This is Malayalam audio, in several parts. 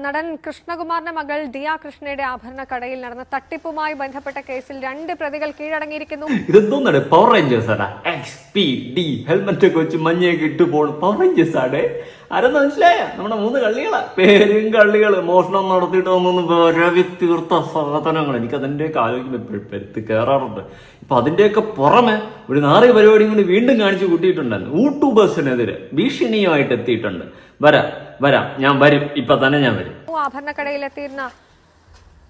നടൻ കൃഷ്ണകുമാറിന്റെ മകൾ ദിയ കൃഷ്ണയുടെ ആഭരണ കടയിൽ നടന്ന തട്ടിപ്പുമായി ബന്ധപ്പെട്ട കേസിൽ രണ്ട് പ്രതികൾ കീഴടങ്ങിയിരിക്കുന്നു. ഇതെന്തോന്നാണ്? Power Rangers X D helmet ഒക്കെ വെച്ച് മഞ്ഞയൊക്കെ ഇട്ട് പോകണം പവർ റേഞ്ചേഴ്സ് ആണ് ആരെന്ന് മനസ്സിലായ? നമ്മുടെ മൂന്ന് കള്ളികളാ. പേരും കള്ളികൾ മോഷണം നടത്തിയിട്ട് വന്നൊന്ന് വരവി തീർത്ത സാധനങ്ങൾ. എനിക്ക് അതിന്റെയൊക്കെ ആലോചിക്കുമ്പോൾ പെരുത്ത് കയറാറുണ്ട് ഇപ്പൊ അതിന്റെയൊക്കെ പുറമെ ഒരു നാറിയ പരിപാടിയും കൂടി വീണ്ടും കാണിച്ചു കൂട്ടിയിട്ടുണ്ടായിരുന്നു യൂട്യൂബേഴ്സിനെതിരെ ഭീഷണിയുമായിട്ട് എത്തിയിട്ടുണ്ട്. വരാം വരാം ഞാൻ വരും. ഇപ്പൊ തന്നെ ഞാൻ വരും. എത്തിയിരുന്ന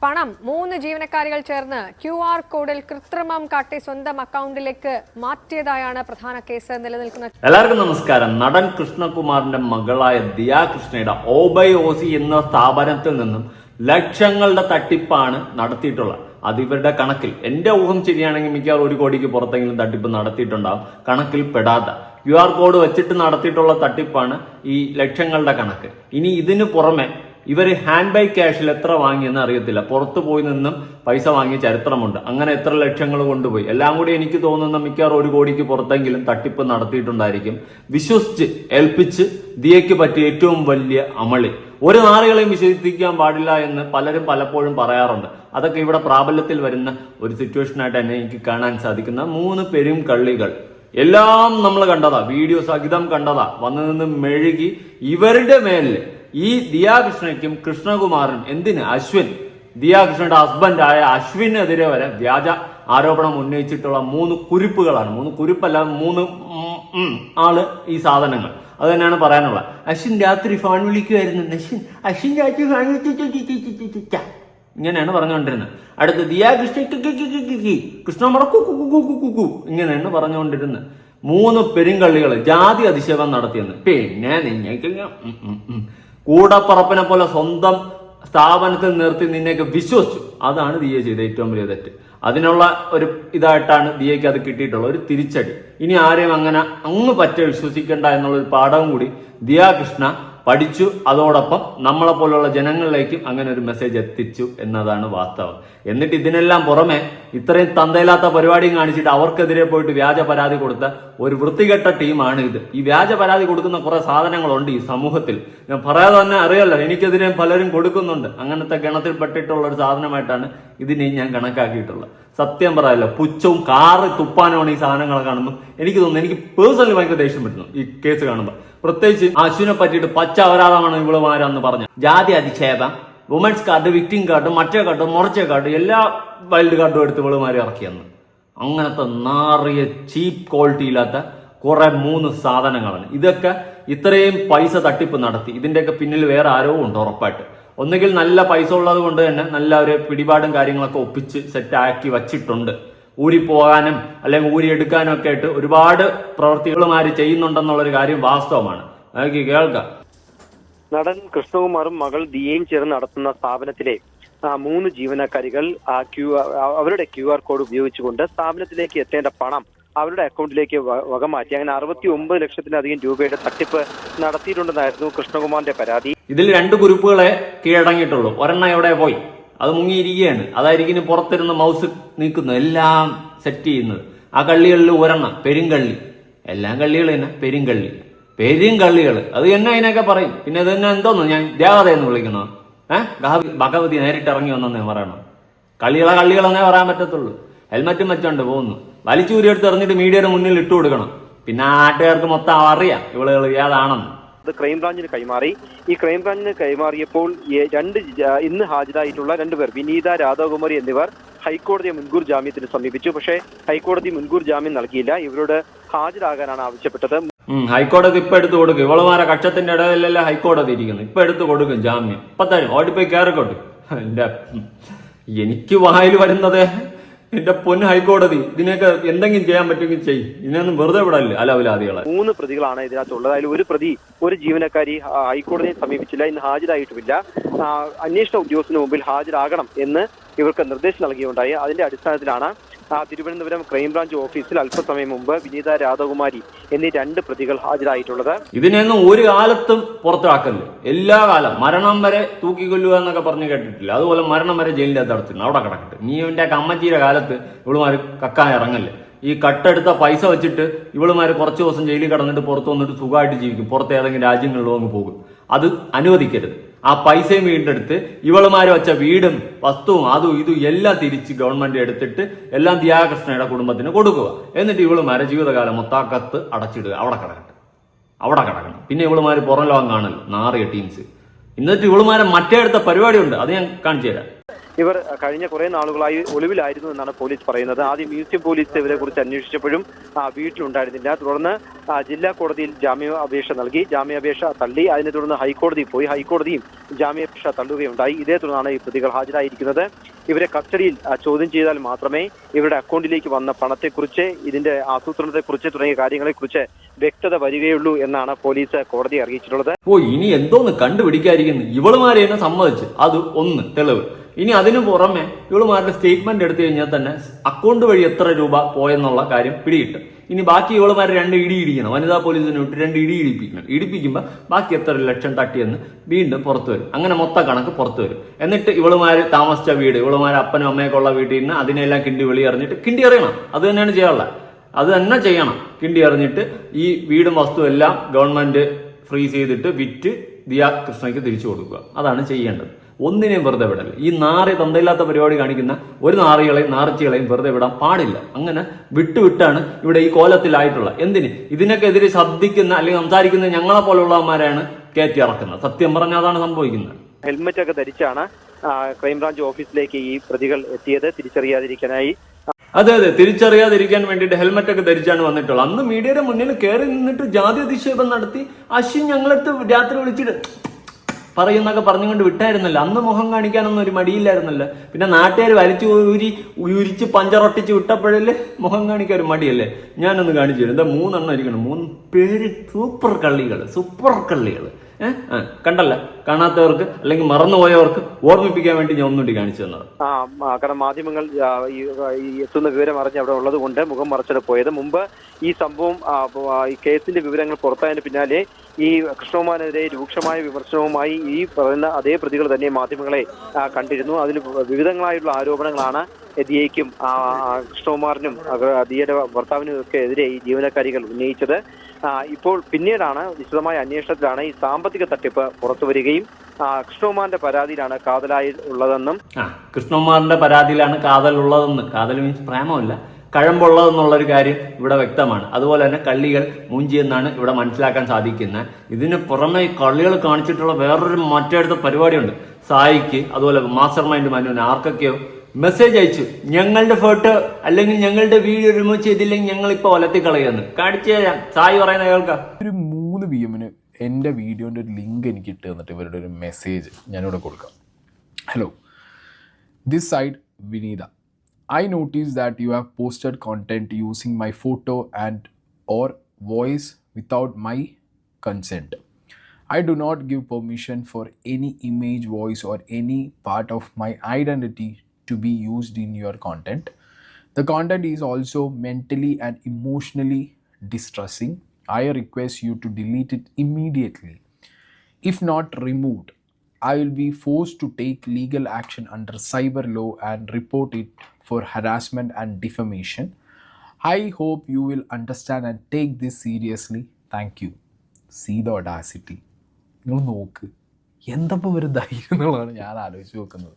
പണം മൂന്ന് ജീവനക്കാരികൾ ചേർന്ന് ക്യു ആർ കോഡിൽ കൃത്രിമം കാട്ടി സ്വന്തം അക്കൗണ്ടിലേക്ക് മാറ്റിയതായാണ് പ്രധാന കേസ് നിലനിൽക്കുന്നത്. എല്ലാവർക്കും നമസ്കാരം. നടൻ കൃഷ്ണകുമാറിന്റെ മകളായ ദിയാ കൃഷ്ണയുടെ ഓബൈ ഓസി എന്ന സ്ഥാപനത്തിൽ നിന്നും ലക്ഷങ്ങളുടെ തട്ടിപ്പാണ് നടത്തിയിട്ടുള്ളത്. അത് ഇവരുടെ കണക്കിൽ എന്റെ ഊഹം ശരിയാണെങ്കിൽ മിക്കവാറും ഒരു കോടിക്ക് പുറത്തെങ്കിലും തട്ടിപ്പ് നടത്തിയിട്ടുണ്ടാവും. കണക്കിൽ പെടാത്ത. ക്യു ആർ കോഡ് വെച്ചിട്ട് നടത്തിയിട്ടുള്ള തട്ടിപ്പാണ് ഈ ലക്ഷങ്ങളുടെ കണക്ക്. ഇനി ഇതിനു പുറമെ ഇവർ ഹാൻഡ് ബൈ ക്യാഷിൽ എത്ര വാങ്ങിയെന്ന് അറിയത്തില്ല. പുറത്തു പോയി നിന്നും പൈസ വാങ്ങിയ ചരിത്രമുണ്ട്. അങ്ങനെ എത്ര ലക്ഷങ്ങൾ കൊണ്ടുപോയി. എല്ലാം കൂടി എനിക്ക് തോന്നുന്ന മിക്കവാറും ഒരു കോടിക്ക് പുറത്തെങ്കിലും തട്ടിപ്പ് നടത്തിയിട്ടുണ്ടായിരിക്കും. വിശ്വസിച്ച് ഏൽപ്പിച്ച് ദിയയ്ക്ക് പറ്റിയ ഏറ്റവും വലിയ അമളി. ഒരു നാളുകളെയും വിശ്വസിക്കാൻ പാടില്ല എന്ന് പലരും പലപ്പോഴും പറയാറുണ്ട്. അതൊക്കെ ഇവിടെ പ്രാബല്യത്തിൽ വരുന്ന ഒരു സിറ്റുവേഷനായിട്ട് തന്നെ എനിക്ക് കാണാൻ സാധിക്കുന്ന മൂന്ന് പെരും കള്ളികൾ. എല്ലാം നമ്മൾ കണ്ടതാ. വീഡിയോ സഹിതം കണ്ടതാ. വന്നു നിന്ന് മെഴുകി ഇവരുടെ മേലിൽ ഈ ദിയാകൃഷ്ണയ്ക്കും കൃഷ്ണകുമാറിനും എന്തിന്? അശ്വിൻ. ദിയാകൃഷ്ണയുടെ ഹസ്ബൻഡായ അശ്വിനെതിരെ വരെ വ്യാജ ആരോപണം ഉന്നയിച്ചിട്ടുള്ള മൂന്ന് കുരിപ്പുകളാണ്. മൂന്ന് കുരിപ്പല്ല മൂന്ന് ആൾ ഈ സാധനങ്ങൾ. അത് തന്നെയാണ് പറയാനുള്ളത്. അശ്വിൻ രാത്രി ഫോൺ വിളിക്കുമായിരുന്നു അശ്വിൻ അശ്വിൻ രാത്രി ഫോൺ വിളിച്ചു ഇങ്ങനെയാണ് പറഞ്ഞുകൊണ്ടിരുന്നത്. അടുത്ത് ദിയാ കൃഷ്ണ കൃഷ്ണ. ഇങ്ങനെയാണ് പറഞ്ഞുകൊണ്ടിരുന്നത്. മൂന്ന് പെരുങ്കള്ളികൾ ജാതി അധിക്ഷേപം നടത്തിയെന്ന്. പിന്നെ നിങ്ങൾക്ക്. കൂടപ്പറപ്പിനെ പോലെ സ്വന്തം സ്ഥാപനത്തിൽ നിർത്തി നിന്നെയൊക്കെ വിശ്വസിച്ചു. അതാണ് ദിയ ചെയ്ത ഏറ്റവും വലിയ തെറ്റ്. അതിനുള്ള ഒരു ഇതായിട്ടാണ് ദിയയ്ക്ക് അത് കിട്ടിയിട്ടുള്ളത്. ഒരു തിരിച്ചടി. ഇനി ആരെയും അങ്ങനെ അങ്ങ് പറ്റ വിശ്വസിക്കേണ്ട എന്നുള്ളൊരു പാഠവും കൂടി ദിയാ കൃഷ്ണ പഠിച്ചു. അതോടൊപ്പം നമ്മളെ പോലുള്ള ജനങ്ങളിലേക്കും അങ്ങനെ ഒരു മെസ്സേജ് എത്തിച്ചു എന്നതാണ് വാസ്തവം. എന്നിട്ട് ഇതിനെല്ലാം പുറമെ ഇത്രയും തന്തയില്ലാത്ത പരിപാടിയും കാണിച്ചിട്ട് അവർക്കെതിരെ പോയിട്ട് വ്യാജ പരാതി കൊടുത്ത ഒരു വൃത്തികെട്ട ടീമാണ് ഇത്. ഈ വ്യാജ പരാതി കൊടുക്കുന്ന കുറെ സാധനങ്ങളുണ്ട് ഈ സമൂഹത്തിൽ. ഞാൻ പറയാതെ തന്നെ അറിയാലോ എനിക്കെതിരെ പലരും കൊടുക്കുന്നുണ്ട്. അങ്ങനത്തെ ഗണത്തിൽപ്പെട്ടിട്ടുള്ള ഒരു സാധനമായിട്ടാണ് ഇതിനെ ഞാൻ കണക്കാക്കിയിട്ടുള്ളത്. സത്യം പറയാലോ പുച്ഛവും കാറ് തുപ്പാനുമാണ് ഈ സാധനങ്ങളെ കാണുമ്പോൾ എനിക്ക് തോന്നുന്നു എനിക്ക് പേഴ്സണലി ഭയങ്കര ദേഷ്യം പറ്റുന്നു ഈ കേസ് കാണുമ്പോൾ പ്രത്യേകിച്ച് അശ്വിനെ പറ്റിയിട്ട് പച്ച അപരാധമാണ് ഇവളുമാരെന്ന് പറഞ്ഞു. ജാതി അധിക്ഷേപം വുമൻസ് കാർഡ് വിക്ടിം കാർഡ് മറ്റേ കാർഡ് മുറച്ച കാർഡ് എല്ലാ വൈൽഡ് കാർഡും എടുത്ത് ഇവളുമാരെ ഇറക്കിയെന്ന്. അങ്ങനത്തെ നാറിയ ചീപ്പ് ക്വാളിറ്റി ഇല്ലാത്ത കുറെ മൂന്ന് സാധനങ്ങളാണ്. ഇതൊക്കെ ഇത്രയും പൈസ തട്ടിപ്പ് നടത്തി. ഇതിന്റെയൊക്കെ പിന്നിൽ വേറെ ആരോ ഉണ്ട് ഉറപ്പായിട്ട്. ഒന്നുകിൽ നല്ല പൈസ ഉള്ളത് കൊണ്ട് തന്നെ നല്ല ഒരു പിടിപാടും കാര്യങ്ങളൊക്കെ ഒപ്പിച്ച് സെറ്റാക്കി വച്ചിട്ടുണ്ട്. ഊരി പോകാനും അല്ലെങ്കിൽ ഊരി എടുക്കാനും ഒക്കെ ആയിട്ട് ഒരുപാട് പ്രവർത്തികളുമാര് ചെയ്യുന്നുണ്ടെന്നുള്ളൊരു കാര്യം വാസ്തവമാണ്. കേൾക്കാം. നടൻ കൃഷ്ണകുമാറും മകൾ ദിയയും ചേർന്ന് നടത്തുന്ന സ്ഥാപനത്തിലെ മൂന്ന് ജീവനക്കാരികൾ ആ ക്യു അവരുടെ ക്യു ആർ കോഡ് ഉപയോഗിച്ചുകൊണ്ട് സ്ഥാപനത്തിലേക്ക് എത്തേണ്ട പണം അവരുടെ അക്കൗണ്ടിലേക്ക് വക വകമാറ്റി അങ്ങനെ അറുപത്തി ഒമ്പത് ലക്ഷത്തിലധികം രൂപയുടെ തട്ടിപ്പ് നടത്തിയിട്ടുണ്ടെന്നായിരുന്നു കൃഷ്ണകുമാറിന്റെ പരാതി. ഇതിൽ രണ്ട് ഗ്രൂപ്പുകളെ കീഴടങ്ങിയിട്ടുള്ളൂ. ഒരെണ്ണം എവിടെ പോയി? അത് മുങ്ങിയിരിക്കുകയാണ്. അതായിരിക്കും പുറത്തിരുന്ന് മൗസ് നീക്കുന്നത്. എല്ലാം സെറ്റ് ചെയ്യുന്നത്. ആ കള്ളികളിൽ ഒരെണ്ണം പെരുങ്കള്ളി. എല്ലാം കള്ളികൾ തന്നെ പെരുങ്കള്ളി. പെരുങ്കള്ളികൾ. അത് എന്നെ അതിനൊക്കെ പറയും. പിന്നെ ഇത് തന്നെ എന്തോന്നു? ഞാൻ ദേവത എന്ന് വിളിക്കണോ ഏഹ് ഭഗവതി നേരിട്ട് ഇറങ്ങി വന്നെന്നേ പറയണം. കള്ളികള കള്ളികളെന്നേ പറയാൻ പറ്റത്തുള്ളൂ. ഹെൽമറ്റും വെച്ചോണ്ട് പോകുന്നു. വലിച്ചൂരി എടുത്ത് എറിഞ്ഞിട്ട് മീഡിയയുടെ മുന്നിൽ ഇട്ടു കൊടുക്കണം. പിന്നെ നാട്ടുകാർക്ക് മൊത്തം അറിയാം. ഇവളുകൾ ഏതാണെന്ന്. അത് ക്രൈംബ്രാഞ്ചിന് കൈമാറി. ഈ ക്രൈംബ്രാഞ്ചിന് കൈമാറിയപ്പോൾ രണ്ട് ഇന്ന് ഹാജരായിട്ടുള്ള രണ്ടുപേർ വിനീത രാധാകുമാരി എന്നിവർ ഹൈക്കോടതിയെ മുൻകൂർ ജാമ്യത്തിന് സമീപിച്ചു. പക്ഷേ ഹൈക്കോടതി മുൻകൂർ ജാമ്യം നൽകിയില്ല. ഇവരോട് ഹാജരാകാനാണ് ആവശ്യപ്പെട്ടത്. ഹൈക്കോടതി ഇപ്പൊ എടുത്തു കൊടുക്കും. ഇവളുമാരെ കക്ഷത്തിന്റെ ഇടയിലല്ല ഹൈക്കോടതി ഇരിക്കുന്നു ഇപ്പൊ എടുത്തു കൊടുക്കും ജാമ്യം. ഇപ്പൊ തരും. ഓടിപ്പോയി കയറിക്കോട്ടെ എന്റെ എനിക്ക് വായിൽ വരുന്നത് എന്റെ പൊന്ന് ഹൈക്കോടതി. ഇതിനൊക്കെ എന്തെങ്കിലും ചെയ്യാൻ പറ്റുമെങ്കിൽ ചെയ്യും. ഇതിനൊന്നും വെറുതെ വിടല്ലേ? അലവിലാദികളെ മൂന്ന് പ്രതികളാണ് ഇതിനകത്തുള്ളത് അതിൽ ഒരു പ്രതി ഒരു ജീവനക്കാരി ഹൈക്കോടതിയെ സമീപിച്ചില്ല. ഇന്ന് ഹാജരായിട്ടുമില്ല അന്വേഷണ ഉദ്യോഗസ്ഥന് മുമ്പിൽ ഹാജരാകണം എന്ന് ഇവർക്ക് നിർദ്ദേശം നൽകിയുണ്ടായി. അതിന്റെ അടിസ്ഥാനത്തിലാണ് തിരുവനന്തപുരം ക്രൈംബ്രാഞ്ച് ഓഫീസിൽ അല്പസമയം മുമ്പ് വിനീത രാധകുമാരി എന്നീ രണ്ട് പ്രതികൾ ഹാജരായിട്ടുള്ളത്. ഇതിനെയൊന്നും ഒരു കാലത്തും പുറത്താക്കല്ലേ എല്ലാ കാലം മരണം വരെ തൂക്കിക്കൊല്ലുക എന്നൊക്കെ പറഞ്ഞു കേട്ടിട്ടില്ല. അതുപോലെ മരണം വരെ ജയിലിന്റെ അകത്ത് അവിടെ കിടക്കട്ടെ. നീ ഇവന്റെ കമ്മച്ചിയുടെ കാലത്ത് ഇവളുമാര് കക്കാൻ ഇറങ്ങല്ലേ? ഈ കട്ടെടുത്ത പൈസ വെച്ചിട്ട് ഇവളുമാര് കുറച്ച് ദിവസം ജയിലിൽ കിടന്നിട്ട് പുറത്ത് വന്നിട്ട് സുഖമായിട്ട് ജീവിക്കും. പുറത്ത് ഏതെങ്കിലും രാജ്യങ്ങളിലോ അങ്ങ് പോകും. അത് അനുവദിക്കരുത്. ആ പൈസയും വീണ്ടെടുത്ത് ഇവളുമാര് വെച്ച വീടും വസ്തുവും അതും ഇതും എല്ലാം തിരിച്ച് ഗവൺമെന്റ് എടുത്തിട്ട് എല്ലാം ദിയാകൃഷ്ണയുടെ കുടുംബത്തിന് കൊടുക്കുക. എന്നിട്ട് ഇവളുമാരെ ജീവിതകാലം മൊത്താക്കത്ത് അടച്ചിടുക. അവിടെ കിടക്കട്ടെ. അവിടെ കിടക്കണം. പിന്നെ ഇവളുമാര് പുറം ലോകം കാണല്ലോ നാറിയ ടീംസ് എന്നിട്ട് ഇവളുമാരെ മറ്റേ അടുത്ത പരിപാടിയുണ്ട്. അത് ഞാൻ കാണിച്ചു തരാം. ഇവർ കഴിഞ്ഞ കുറെ നാളുകളായി ഒളിവിലായിരുന്നു എന്നാണ് പോലീസ് പറയുന്നത്. ആദ്യം മ്യൂസിയം പോലീസ് ഇവരെ കുറിച്ച് അന്വേഷിച്ചപ്പോഴും ആ, വീട്ടിലുണ്ടായിരുന്നില്ല. തുടർന്ന് ജില്ലാ കോടതിയിൽ ജാമ്യാപേക്ഷ നൽകി. ജാമ്യാപേക്ഷ തള്ളി. അതിനെ തുടർന്ന് ഹൈക്കോടതി പോയി. ഹൈക്കോടതിയും ജാമ്യാപേക്ഷ തള്ളുകയുണ്ടായി ഇതേ തുടർന്നാണ് ഈ പ്രതികൾ ഹാജരായിരിക്കുന്നത്. ഇവരെ കസ്റ്റഡിയിൽ ചോദ്യം ചെയ്താൽ മാത്രമേ ഇവരുടെ അക്കൗണ്ടിലേക്ക് വന്ന പണത്തെക്കുറിച്ച് ഇതിന്റെ ആസൂത്രണത്തെക്കുറിച്ച് തുടങ്ങിയ കാര്യങ്ങളെക്കുറിച്ച് വ്യക്തത വരികയുള്ളൂ എന്നാണ് പോലീസ് കോടതി അറിയിച്ചിട്ടുള്ളത്. ഓ ഇനി എന്തോന്ന് കണ്ടുപിടിക്കാതിരിക്കുന്നു. ഇവളുമാരെ എന്നെ സമ്മതിച്ച്. അത് ഒന്ന് തെളിവ്. ഇനി അതിനു പുറമെ ഇവളുമാരുടെ സ്റ്റേറ്റ്മെന്റ് എടുത്തു കഴിഞ്ഞാൽ തന്നെ അക്കൗണ്ട് വഴി എത്ര രൂപ പോയെന്നുള്ള കാര്യം പിടികിട്ടും. ഇനി ബാക്കി ഇവളുമാർ രണ്ട് ഇടി ഇടിക്കണം. വനിതാ പോലീസിനെ വിട്ട് രണ്ട് ഇടി ഇടിപ്പിക്കണം. ഇടിപ്പിക്കുമ്പോൾ ബാക്കി എത്ര ലക്ഷം തട്ടിയെന്ന് വീണ്ടും പുറത്തു വരും. അങ്ങനെ മൊത്ത കണക്ക് പുറത്തു വരും. എന്നിട്ട് ഇവളുമാർ താമസിച്ച വീട് ഇവളുമാർ അപ്പനും അമ്മയൊക്കെ ഉള്ള വീട്ടിൽ നിന്ന് അതിനെല്ലാം കിണ്ടി വെളി എറിഞ്ഞിട്ട് കിണ്ടി എറിയണം. അത് തന്നെയാണ് ചെയ്യാനുള്ളത്. അത് തന്നെ ചെയ്യണം. കിണ്ടി എറിഞ്ഞിട്ട് ഈ വീടും വസ്തു എല്ലാം ഗവൺമെന്റ് ഫ്രീസ് ചെയ്തിട്ട് വിറ്റ് ദിയ കൃഷ്ണയ്ക്ക് തിരിച്ചു കൊടുക്കുക. അതാണ് ചെയ്യേണ്ടത്. ഒന്നിനെയും വെറുതെ വിടല്ല ഈ നാറി തന്തയില്ലാത്ത പരിപാടി കാണിക്കുന്ന ഒരു നാറികളെയും നാറച്ചികളെയും വെറുതെ വിടാൻ പാടില്ല. അങ്ങനെ വിട്ടുവിട്ടാണ് ഇവിടെ ഈ കോലത്തിലായിട്ടുള്ള. എന്തിന്? ഇതിനൊക്കെ എതിരെ ശബ്ദിക്കുന്ന അല്ലെങ്കിൽ സംസാരിക്കുന്ന ഞങ്ങളെ പോലുള്ളവന്മാരാണ് കയറ്റി ഇറക്കുന്നത്. സത്യം പറഞ്ഞാൽ അതാണ് സംഭവിക്കുന്നത്. ഹെൽമെറ്റ് ഒക്കെ ധരിച്ചാണ് ക്രൈംബ്രാഞ്ച് ഓഫീസിലേക്ക് ഈ പ്രതികൾ എത്തിയത്. തിരിച്ചറിയാതിരിക്കാനായി. അതെ അതെ. തിരിച്ചറിയാതിരിക്കാൻ വേണ്ടിയിട്ട് ഹെൽമെറ്റ് ഒക്കെ ധരിച്ചാണ് വന്നിട്ടുള്ളത്. അന്ന് മീഡിയയുടെ മുന്നിൽ കയറി നിന്നിട്ട് ജാതി അധിക്ഷേപം നടത്തി അശ്വിൻ ഞങ്ങളടുത്ത് രാത്രി വിളിച്ചിട്ട് പറയുന്നൊക്കെ പറഞ്ഞുകൊണ്ട് വിട്ടായിരുന്നല്ലോ. അന്ന് മുഖം കാണിക്കാനൊന്നും ഒരു മടിയില്ലായിരുന്നല്ലോ. പിന്നെ നാട്ടുകാർ വലിച്ചു ഊരി ഉരിച്ച് പഞ്ചറൊട്ടിച്ച് വിട്ടപ്പോഴല്ലേ മുഖം കാണിക്കാൻ ഒരു മടിയല്ലേ? ഞാനൊന്ന് കാണിച്ചു തരും. എന്താ മൂന്നെണ്ണം ഇരിക്കണം. മൂന്ന് പേര് സൂപ്പർ കള്ളികൾ സൂപ്പർ കള്ളികൾ കണ്ടല്ല കാണാത്തവർക്ക് അല്ലെങ്കിൽ മറന്നുപോയവർക്ക് ഓർമ്മിപ്പിക്കാൻ വേണ്ടി ഞാൻ ഒന്നുകൂടി കാണിച്ചു തന്നത് കാരണം മാധ്യമങ്ങൾ ഈ എത്തുന്ന വിവരം അറിഞ്ഞ് അവിടെ ഉള്ളത് കൊണ്ട് മുഖം മറച്ചിട്ട് പോയത് മുമ്പ് ഈ സംഭവം ഈ കേസിന്റെ വിവരങ്ങൾ പുറത്തായതിന് പിന്നാലെ ഈ കൃഷ്ണകുമാറിനെതിരെ രൂക്ഷമായ വിമർശനവുമായി ഈ പറയുന്ന അതേ പ്രതികൾ തന്നെ മാധ്യമങ്ങളെ കണ്ടിരുന്നു അതിൽ വിവിധങ്ങളായിട്ടുള്ള ആരോപണങ്ങളാണ് ദിയയ്ക്കും കൃഷ്ണകുമാറിനും ദിയയുടെ ഭർത്താവിനും ഒക്കെ എതിരെ ഈ ജീവനക്കാരികൾ ഉന്നയിച്ചത് ഇപ്പോൾ പിന്നീടാണ് വിശദമായ അന്വേഷണത്തിലാണ് ഈ സാമ്പത്തിക തട്ടിപ്പ് പുറത്തു വരികയും കൃഷ്ണകുമാറിന്റെ പരാതിയിലാണ് കാതലായി ഉള്ളതെന്നും. കൃഷ്ണകുമാറിന്റെ പരാതിയിലാണ് കാതൽ ഉള്ളതെന്ന്. കാതൽ മീൻസ് പ്രേമമല്ല കഴമ്പുള്ളതെന്നുള്ളൊരു കാര്യം ഇവിടെ വ്യക്തമാണ്. അതുപോലെ തന്നെ കള്ളികൾ മൂഞ്ചി എന്നാണ് ഇവിടെ മനസ്സിലാക്കാൻ സാധിക്കുന്നത്. ഇതിന് പുറമെ കള്ളികൾ കാണിച്ചിട്ടുള്ള വേറൊരു മറ്റടുത്ത പരിപാടിയുണ്ട്. സായിക്ക് അതുപോലെ മാസ്റ്റർ മൈൻഡ് മനുവിന് ആർക്കൊക്കെയോ മെസ്സേജ് അയച്ചു. ഞങ്ങളുടെ ഫോട്ടോ അല്ലെങ്കിൽ ഞങ്ങളുടെ വീഡിയോ റിമൂവ് ചെയ്തില്ലെങ്കിൽ ഞങ്ങൾ ഇപ്പൊ ഒലത്തി കളയുന്നു കാണിച്ചു തരാം. സായി പറയുന്ന കേൾക്കാം. ഒരു മൂന്ന് പി എമ്മിന് എന്റെ വീഡിയോന്റെ ഒരു ലിങ്ക് എനിക്ക് ഇട്ട് തന്നിട്ട് ഇവരുടെ ഒരു മെസ്സേജ് ഞാനിവിടെ കൊടുക്കാം. Hello this side Vineetha I notice that you have posted content using my photo and or voice without my consent I do not give permission for any image voice or any part of my identity to be used in your content. The content is also mentally and emotionally distressing. I request you to delete it immediately. If not removed, I will be forced to take legal action under cyber law and report it for harassment and defamation. I hope you will understand and take this seriously. Thank you. See the audacity. നിങ്ങൾ നോക്ക് എന്തപ്പോൾ ഒരു ധൈര്യം എന്നുള്ളതാണ് ഞാൻ ആലോചിച്ച് നോക്കുന്നത്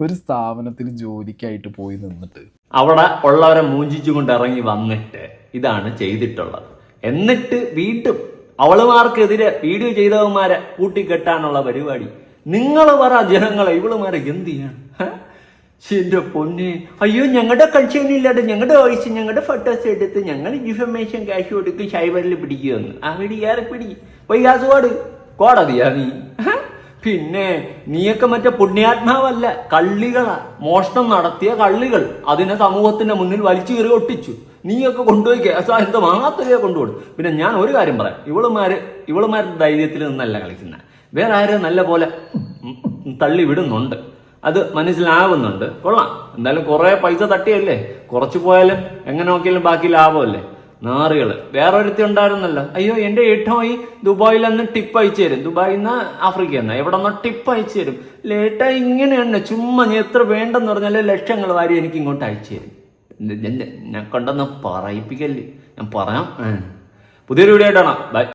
ഒരു സ്ഥാപനത്തിൽ ജോലിക്കായിട്ട് പോയി നിന്നിട്ട്. അവിടെ ഉള്ളവരെ മൂഞ്ചിച്ചുകൊണ്ട് ഇറങ്ങി വന്നിട്ട് ഇതാണ് ചെയ്തിട്ടുള്ളത്. എന്നിട്ട് വീണ്ടും അവളുമാർക്കെതിരെ വീഡിയോ ചെയ്തവന്മാരെ കൂട്ടിക്കെട്ടാനുള്ള പരിപാടി. നിങ്ങൾ പറ ജനങ്ങളെ ഇവളുമാരെ എന്ത് ചെയ്യണം? എന്റെ പൊന്നെ. അയ്യോ ഞങ്ങളുടെ കൾച്ചറിനില്ലാതെ ഞങ്ങളുടെ വോയിസ് ഞങ്ങളുടെ ഫോട്ടോസ് എടുത്ത് ഞങ്ങൾ ഇൻഫർമേഷൻ ക്യാഷ് കൊടുക്കും ഷൈബറിൽ പിടിക്കുമെന്ന് ആ പിടി ഏറെ പിടി? വൈകാസ് കാസർഗോഡ് കോടതിയാ നീ? പിന്നെ നീയൊക്കെ മറ്റേ പുണ്യാത്മാവല്ല കള്ളികളാ. മോഷണം നടത്തിയ കള്ളികൾ അതിനെ സമൂഹത്തിന്റെ മുന്നിൽ വലിച്ചു കയറി ഒട്ടിച്ചു. നീയൊക്കെ കൊണ്ടുപോയി കേസായത്ത് മാത്രമേ കൊണ്ടുപോകും പിന്നെ ഞാൻ ഒരു കാര്യം പറയാം. ഇവളുമാര് ഇവളുമാരുടെ ധൈര്യത്തിൽ നിന്നല്ല കളിക്കുന്നത് വേറെ ആരും നല്ല പോലെ തള്ളി വിടുന്നുണ്ട്. അത് മനസ്സിലാവുന്നുണ്ട്. കൊള്ളാം. എന്തായാലും കുറെ പൈസ തട്ടിയല്ലേ? കുറച്ച് പോയാലും എങ്ങനെ നോക്കിയാലും ബാക്കി ലാഭമല്ലേ? നാറികൾ. വേറൊരുത്തി ഉണ്ടായിരുന്നല്ലോ. അയ്യോ എന്റെ ഏട്ടോയി ദുബായിൽ നിന്ന് ടിപ്പ് അയച്ചു തരും. ദുബായിൽ നിന്ന് ആഫ്രിക്ക നിന്ന്. എവിടെ നിന്ന് ടിപ്പ് അയച്ചു തരും. ലേട്ടാ ഇങ്ങനെയാണ്. ചുമ്മാ ഞാൻ എത്ര വേണ്ടെന്ന് പറഞ്ഞാൽ ലക്ഷങ്ങൾ വാരി എനിക്ക് ഇങ്ങോട്ട് അയച്ചു തരും. ഞാൻ കൊണ്ടൊന്ന് പറയിപ്പിക്കല്ലേ. ഞാൻ പറയാം. പുതിയൊരു വീഡിയോ ആയിട്ടാണ് ബൈ